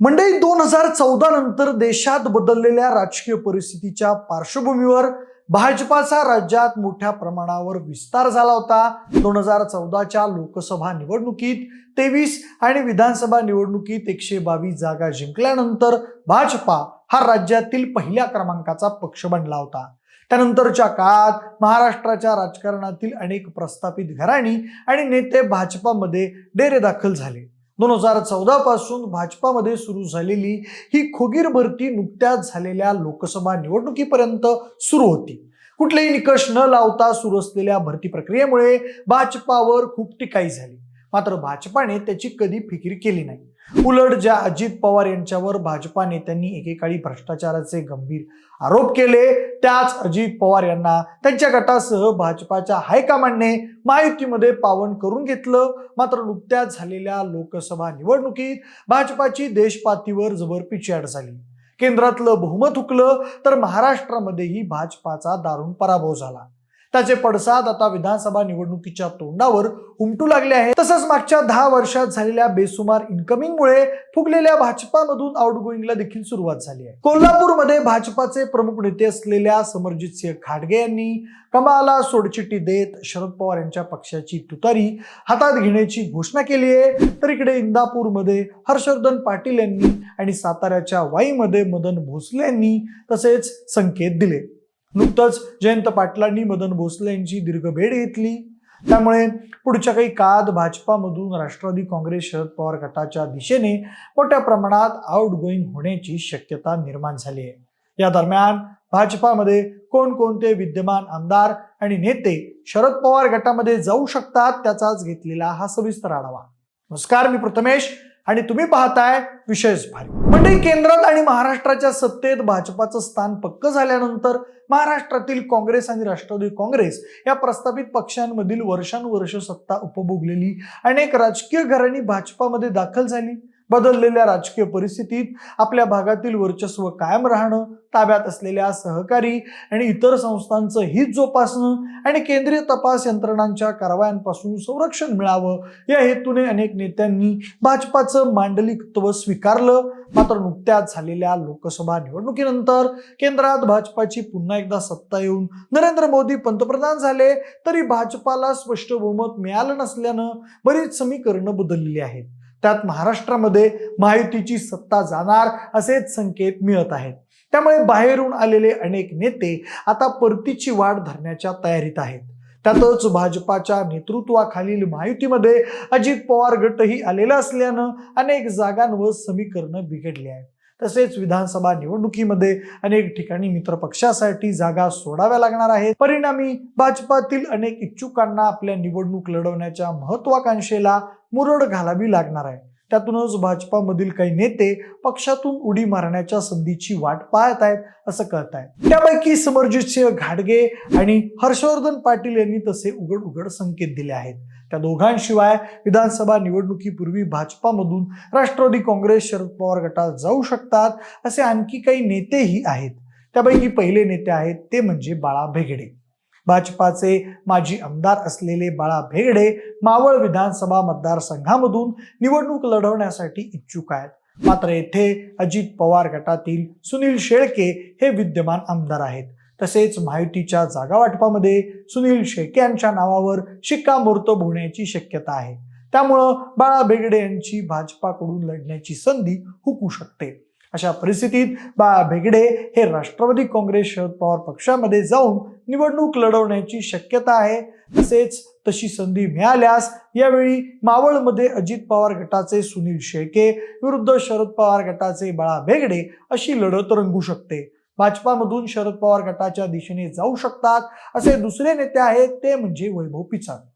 मंडळी दोन हजार चौदा नंतर देशात बदललेल्या राजकीय परिस्थितीच्या पार्श्वभूमीवर भाजपाचा राज्यात मोठ्या प्रमाणावर विस्तार झाला होता. दोन हजार चौदाच्या लोकसभा निवडणुकीत तेवीस आणि विधानसभा निवडणुकीत एकशे बावीस जागा जिंकल्यानंतर भाजपा हा राज्यातील पहिल्या क्रमांकाचा पक्ष बनला होता. त्यानंतरच्या काळात महाराष्ट्राच्या राजकारणातील अनेक प्रस्थापित घराणी आणि नेते भाजपामध्ये डेरे दाखल झाले. दोन हजार चौदा पासून भाजपामध्ये सुरू झालेली ही खोगीर भरती नुकत्याच झालेल्या लोकसभा निवडणुकीपर्यंत सुरू होती. कुठलेही निकष न लावता सुरू असलेल्या भरती प्रक्रियेमुळे भाजपावर खूप टिकाई झाली. मात्र भाजपाने त्याची कधी फिकीर केली नाही. उलट ज्या अजित पवार यांच्यावर भाजपा नेत्यांनी एकेकाळी भ्रष्टाचाराचे गंभीर आरोप केले त्याच अजित पवार यांना त्यांच्या गटासह भाजपाच्या हायकमांडने महायुतीमध्ये पावन करून घेतलं. मात्र नुकत्याच झालेल्या लोकसभा निवडणुकीत भाजपाची देशपातीवर जबर पिछेहाट झाली. केंद्रातलं बहुमत हुकलं तर महाराष्ट्रामध्येही भाजपाचा दारुण पराभव झाला. त्याचे पडसाद आता विधानसभा निवडणुकीच्या तोंडावर उमटू लागले आहे तसंच मागच्या दहा वर्षात झालेल्या बेसुमार इन्कमिंगमुळे फुगलेल्या भाजपामधून आउटगोईंगला देखील सुरुवात झाली आहे. कोल्हापूरमध्ये भाजपाचे प्रमुख नेते असलेल्या समरजित सिंह खाडगे यांनी कमाला सोडचिट्टी देत शरद पवार यांच्या पक्षाची तुतारी हातात घेण्याची घोषणा केली आहे. तर इकडे इंदापूरमध्ये हर्षवर्धन पाटील यांनी आणि साताऱ्याच्या वाईमध्ये मदन भोसले यांनी तसेच संकेत दिले. नुकतंच जयंत पाटलांनी मदन भोसले यांची दीर्घ भेट घेतली. त्यामुळे पुढच्या काही काळात भाजपामधून राष्ट्रवादी काँग्रेस शरद पवार गटाच्या दिशेने मोठ्या प्रमाणात आउट गोईंग होण्याची शक्यता निर्माण झाली आहे. या दरम्यान भाजपामध्ये कोणकोणते विद्यमान आमदार आणि नेते शरद पवार गटामध्ये जाऊ शकतात त्याचाच घेतलेला हा सविस्तर आढावा. नमस्कार मी प्रथमेश. आणि तुम्ही पाहताय विशेष भारी. म्हणजे केंद्रात आणि महाराष्ट्राच्या सत्तेत भाजपाचं स्थान पक्क झाल्यानंतर महाराष्ट्रातील काँग्रेस आणि राष्ट्रवादी काँग्रेस या प्रस्थापित पक्षांमधील वर्षानुवर्ष सत्ता उपभोगलेली अनेक राजकीय घराणी भाजपामध्ये दाखल झाली. बदललेल्या राजकीय परिस्थितीत आपल्या भागातील वर्चस्व कायम राहणं ताब्यात असलेल्या सहकारी आणि इतर संस्थांचं हित जोपासणं आणि केंद्रीय तपास यंत्रणांच्या कारवायांपासून संरक्षण मिळावं या हेतूने अनेक नेत्यांनी भाजपाचं मांडलिकत्व स्वीकारलं. मात्र नुकत्याच झालेल्या लोकसभा निवडणुकीनंतर केंद्रात भाजपाची पुन्हा एकदा सत्ता येऊन नरेंद्र मोदी पंतप्रधान झाले तरी भाजपाला स्पष्ट बहुमत मिळालं नसल्यानं बरीच समीकरणं बदललेली आहेत. त्यात महाराष्ट्रामध्ये महायुतीची सत्ता जाणार असेच संकेत मिळत आहेत. त्यामुळे बाहेरून आलेले अनेक नेते आता परतीची वाट धरण्याच्या तयारीत आहेत. त्यातच भाजपाच्या नेतृत्वाखालील महायुतीमध्ये अजित पवार गटही आलेला असल्यानं अनेक जागांवर समीकरणं बिघडली आहेत. तसेच विधानसभा निवडणुकीमध्ये अनेक ठिकाणी मित्रपक्षासाठी जागा सोडाव्या लागणार आहेत. परिणामी भाजपातील अनेक इच्छुकांना आपल्या निवडणूक लढवण्याच्या महत्वाकांक्षेला मुरड घालावी लागणार आहे. त्यातूनच भाजपामधील काही नेते पक्षातून उडी मारण्याच्या संधीची वाट पाहत आहेत असं कळत आहे. त्यापैकी समरजितसिंह घाडगे आणि हर्षवर्धन पाटील यांनी तसे उघड उघड संकेत दिले आहेत. त्या दोघांशिवाय विधानसभा निवडणुकीपूर्वी भाजपामधून राष्ट्रवादी काँग्रेस शरद पवार गटात जाऊ शकतात असे आणखी काही नेतेही आहेत. त्यापैकी पहिले नेते आहेत ते म्हणजे बाळा भेगडे. भाजपाचे माजी आमदार असलेले बाळा भेगडे मावळ विधानसभा मतदारसंघामधून निवडणूक लढवण्यासाठी इच्छुक आहेत. मात्र येथे अजित पवार गटातील सुनील शेळके हे विद्यमान आमदार आहेत. तसेच महायुतीच्या जागा वाटपामध्ये सुनील शेळके यांच्या नावावर शिक्कामोर्तब होण्याची शक्यता आहे. त्यामुळं बाळा बेगडे यांची भाजपाकडून लढण्याची संधी हुकू शकते. अशा परिस्थितीत बाळा बेगडे हे राष्ट्रवादी काँग्रेस शरद पवार पक्षामध्ये जाऊन निवडणूक लढवण्याची शक्यता आहे. तसेच तशी संधी मिळाल्यास यावेळी मावळमध्ये अजित पवार गटाचे सुनील शेळके विरुद्ध शरद पवार गटाचे बाळा बेगडे अशी लढत रंगू शकते. भाजपामधून शरद पवार गटाच्या दिशेने जाऊ शकतात असे दुसरे नेते आहेत ते म्हणजे वैभव पिचड.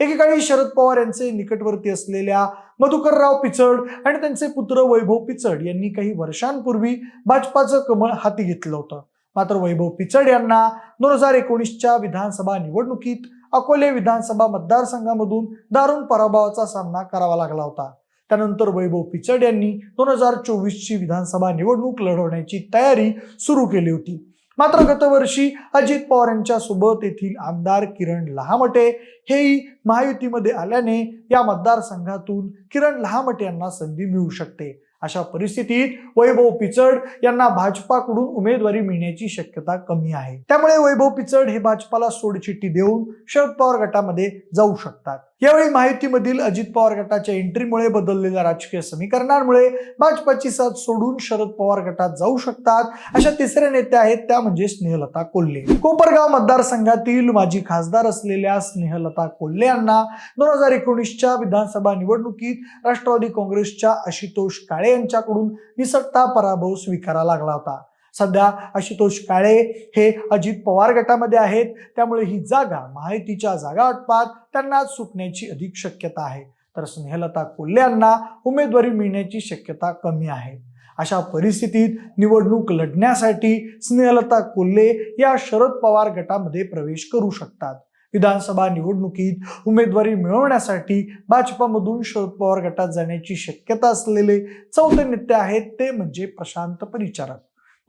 एकेकाळी शरद पवार यांचे निकटवर्ती असलेल्या मधुकरराव पिचड आणि त्यांचे पुत्र वैभव पिचड यांनी काही वर्षांपूर्वी भाजपाचं कमळ हाती घेतलं होतं. मात्र वैभव पिचड यांना दोन हजार एकोणीसच्या विधानसभा निवडणुकीत अकोले विधानसभा मतदारसंघामधून दारुण पराभवाचा सामना करावा लागला होता. त्यानंतर वैभव पिचड यांनी दोन हजार चोवीसची विधानसभा निवडणूक लढवण्याची तयारी सुरू केली होती. मात्र गतवर्षी अजित पवार यांच्या सोबत येथील आमदार किरण लहामटे हेही महायुतीमध्ये आल्याने या मतदारसंघातून किरण लहामटे यांना संधी मिळू शकते. अशा परिस्थितीत वैभव पिचड यांना भाजपाकडून उमेदवारी मिळण्याची शक्यता कमी आहे. त्यामुळे वैभव पिचड हे भाजपाला सोडचिठ्ठी देऊन शरद पवार गटामध्ये जाऊ शकतात. यावेळी माहितीमधील अजित पवार गटाच्या एंट्रीमुळे बदललेल्या राजकीय समीकरणांमुळे भाजपाची साथ सोडून शरद पवार गटात जाऊ शकतात अशा तिसऱ्या नेत्या आहेत त्या म्हणजे स्नेहलता कोल्हे. कोपरगाव मतदारसंघातील माजी खासदार असलेल्या स्नेहलता कोल्हे यांना दोन हजार एकोणीसच्या विधानसभा निवडणुकीत राष्ट्रवादी काँग्रेसच्या आशुतोष काळे यांच्याकडून निसटता पराभव स्वीकारा लागला होता. सध्या आशुतोष काळे हे अजित पवार गटामध्ये आहेत. त्यामुळे ही जागा माहितीच्या जागा वाटपात त्यांना सुटण्याची अधिक शक्यता आहे. तर स्नेहलता कोल्हे यांना उमेदवारी मिळण्याची शक्यता कमी आहे. अशा परिस्थितीत निवडणूक लढण्यासाठी स्नेहलता कोल्हे या शरद पवार गटामध्ये प्रवेश करू शकतात. विधानसभा निवडणुकीत उमेदवारी मिळवण्यासाठी भाजपामधून शरद पवार गटात जाण्याची शक्यता असलेले चौथे नेते आहेत ते म्हणजे प्रशांत परिचारक.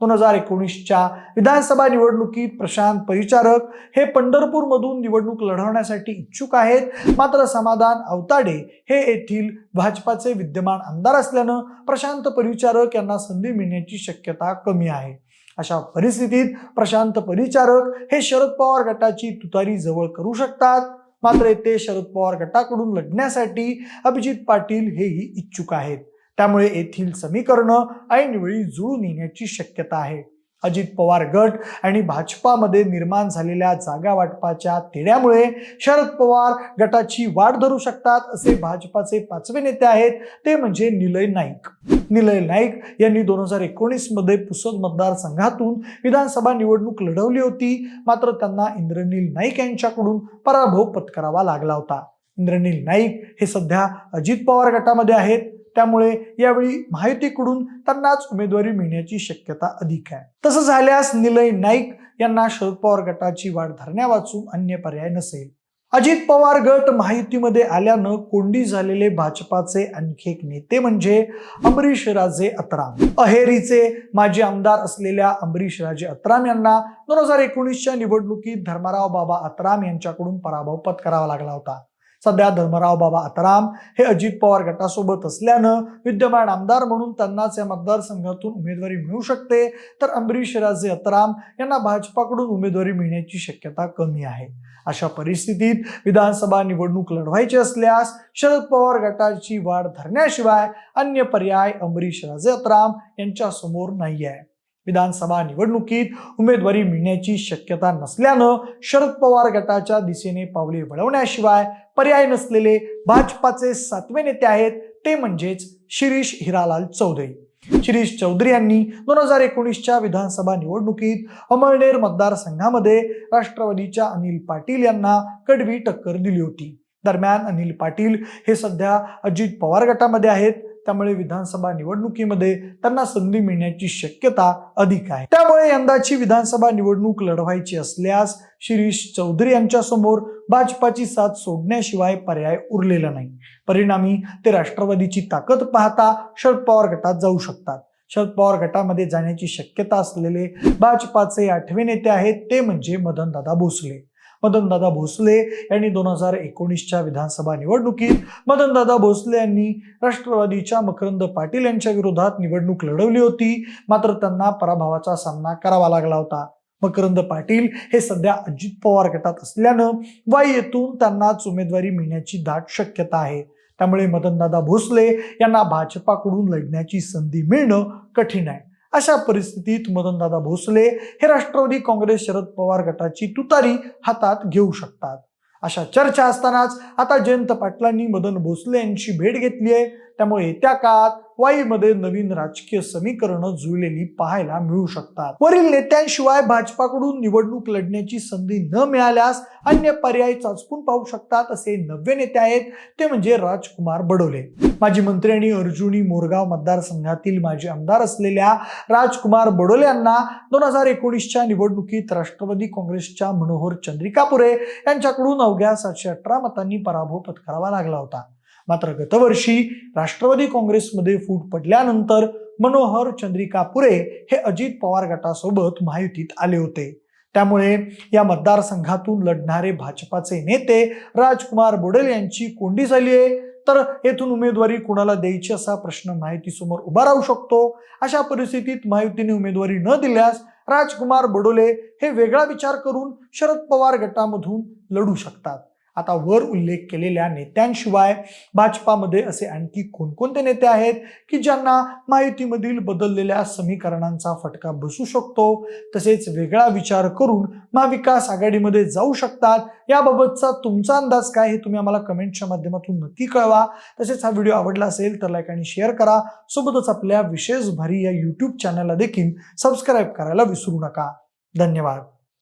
दोन हजार एकोणीसच्या विधानसभा निवडणुकीत प्रशांत परिचारक हे पंढरपूरमधून निवडणूक लढवण्यासाठी इच्छुक आहेत. मात्र समाधान अवताडे हे येथील भाजपाचे विद्यमान आमदार असल्यानं प्रशांत परिचारक यांना संधी मिळण्याची शक्यता कमी आहे. अशा परिस्थितीत प्रशांत परिचारक हे शरद पवार गटाची तुतारी जवळ करू शकतात. मात्र येथे शरद पवार गटाकडून लढण्यासाठी अभिजित पाटील हेही इच्छुक आहेत. त्यामुळे येथील समीकरणं ऐनवेळी जुळून येण्याची शक्यता आहे. अजित पवार गट आणि भाजपामध्ये निर्माण झालेल्या जागा वाटपाच्या तेढ्यामुळे शरद पवार गटाची वाढ धरू शकतात असे भाजपाचे पाचवे नेते आहेत ते म्हणजे निलय नाईक. निलय नाईक यांनी दोन हजार एकोणीसमध्ये पुसद मतदारसंघातून विधानसभा निवडणूक लढवली होती. मात्र त्यांना इंद्रनील नाईक यांच्याकडून पराभव पत्करावा लागला होता. इंद्रनील नाईक हे सध्या अजित पवार गटामध्ये आहेत. त्यामुळे यावेळी महायुतीकडून त्यांनाच उमेदवारी मिळण्याची शक्यता अधिक आहे. तसं झाल्यास निलय नाईक यांना शरद पवार गटाची वाढ धरण्या वाचून अन्य पर्याय नसेल. अजित पवार गट महायुतीमध्ये आल्यानं कोंडी झालेले भाजपाचे आणखी एक नेते म्हणजे अमरीश राजे अत्राम. अहेरीचे माजी आमदार असलेल्या अमरीश राजे अत्राम यांना दोन हजार एकोणीसच्या निवडणुकीत धर्माराव बाबा अत्राम यांच्याकडून पराभव पत्करावा लागला होता. सध्या धर्मराव बाबा अतराम हे अजित पवार गटासोबत असल्यानं विद्यमान आमदार म्हणून त्यांनाच या मतदारसंघातून उमेदवारी मिळू शकते. तर अंबरीश राजे अतराम यांना भाजपाकडून उमेदवारी मिळण्याची शक्यता कमी आहे. अशा परिस्थितीत विधानसभा निवडणूक लढवायची असल्यास शरद पवार गटाची वाढ धरण्याशिवाय अन्य पर्याय अंबरीश राजे अतराम यांच्या समोर नाही आहे विधानसभा निवडणुकीत उमेदवारी मिळण्याची शक्यता नसल्यानं शरद पवार गटाच्या दिशेने पावले वळवण्याशिवाय पर्याय नसलेले भाजपाचे सातवे नेते आहेत ते म्हणजेच शिरीष हिरालाल चौधरी. शिरीष चौधरी यांनी दोन हजार एकोणीसच्या विधानसभा निवडणुकीत अमळनेर मतदारसंघामध्ये राष्ट्रवादीच्या अनिल पाटील यांना कडवी टक्कर दिली होती. दरम्यान अनिल पाटील हे सध्या अजित पवार गटामध्ये आहेत. त्यामुळे विधानसभा निवडणुकीमध्ये त्यांना संधी मिळण्याची शक्यता अधिक आहे. त्यामुळे यंदाची विधानसभा निवडणूक लढवायची असल्यास शिरीष चौधरी यांच्या समोर भाजपाची साथ सोडण्याशिवाय पर्याय उरलेला नाही. परिणामी ते राष्ट्रवादीची ताकद पाहता शरद पवार गटात जाऊ शकतात. शरद पवार गटामध्ये जाण्याची शक्यता असलेले भाजपाचे आठवे नेते आहेत ते म्हणजे मदनदादा भोसले. मदनदादा भोसले यांनी दोन हजार एकोणीसच्या विधानसभा निवडणुकीत मदनदादा भोसले यांनी राष्ट्रवादीच्या मकरंद पाटील यांच्या विरोधात निवडणूक लढवली होती. मात्र त्यांना पराभवाचा सामना करावा लागला होता. मकरंद पाटील हे सध्या अजित पवार गटात असल्यानं वाई येथून त्यांनाच उमेदवारी मिळण्याची दाट शक्यता आहे. त्यामुळे मदनदादा भोसले यांना भाजपाकडून लढण्याची संधी मिळणं कठीण आहे. अशा परिस्थितीत मदनदादा भोसले हे राष्ट्रवादी काँग्रेस शरद पवार गटाची तुतारी हातात घेऊ शकतात. अशा चर्चा असतानाच आता जयंत पाटलांनी मदन भोसले यांची भेट घेतली आहे. त्यामुळे येत्या काळात वाईमध्ये नवीन राजकीय समीकरणं जुळलेली पाहायला मिळू शकतात. वरील नेत्यांशिवाय भाजपाकडून निवडणूक लढण्याची संधी न मिळाल्यास अन्य पर्याय चाचपून पाहू शकतात असे नवे नेते आहेत ते म्हणजे राजकुमार बडोले. माजी मंत्री आणि अर्जुनी मोरगाव मतदारसंघातील माजी आमदार असलेल्या राजकुमार बडोले यांना दोन हजार एकोणीसच्या निवडणुकीत राष्ट्रवादी काँग्रेसच्या मनोहर चंद्रिकापुरे यांच्याकडून अवघ्या सातशे अठरा मतांनी पराभव पत्करावा लागला होता. मात्र गतवर्षी राष्ट्रवादी काँग्रेसमध्ये फूट पडल्यानंतर मनोहर चंद्रिका पुरे हे अजित पवार गटासोबत महायुतीत आले होते. त्यामुळे या मतदारसंघातून लढणारे भाजपाचे नेते राजकुमार बोडेल यांची कोंडी झाली आहे. तर येथून उमेदवारी कुणाला द्यायची असा प्रश्न माहितीसमोर उभा राहू शकतो. अशा परिस्थितीत महायुतीने उमेदवारी न दिल्यास राजकुमार बडोले हे वेगळा विचार करून शरद पवार गटामधून लढू शकतात. आता वर उल्लेख केलेल्या नेत्यांशिवाय भाजपामध्ये असे आणखी कोणकोणते नेते आहेत की ज्यांना माहितीमधील बदललेल्या समीकरणांचा फटका बसू शकतो? तसेच वेगळा विचार करून महाविकास आघाडीमध्ये जाऊ शकतात? याबाबतचा तुमचा अंदाज काय हे तुम्ही आम्हाला कमेंटच्या माध्यमातून नक्की कळवा. तसेच हा व्हिडिओ आवडला असेल तर लाईक आणि शेअर करा. सोबतच आपल्या विशेष भारी या यूट्यूब चॅनलला देखील सबस्क्राईब करायला विसरू नका. धन्यवाद.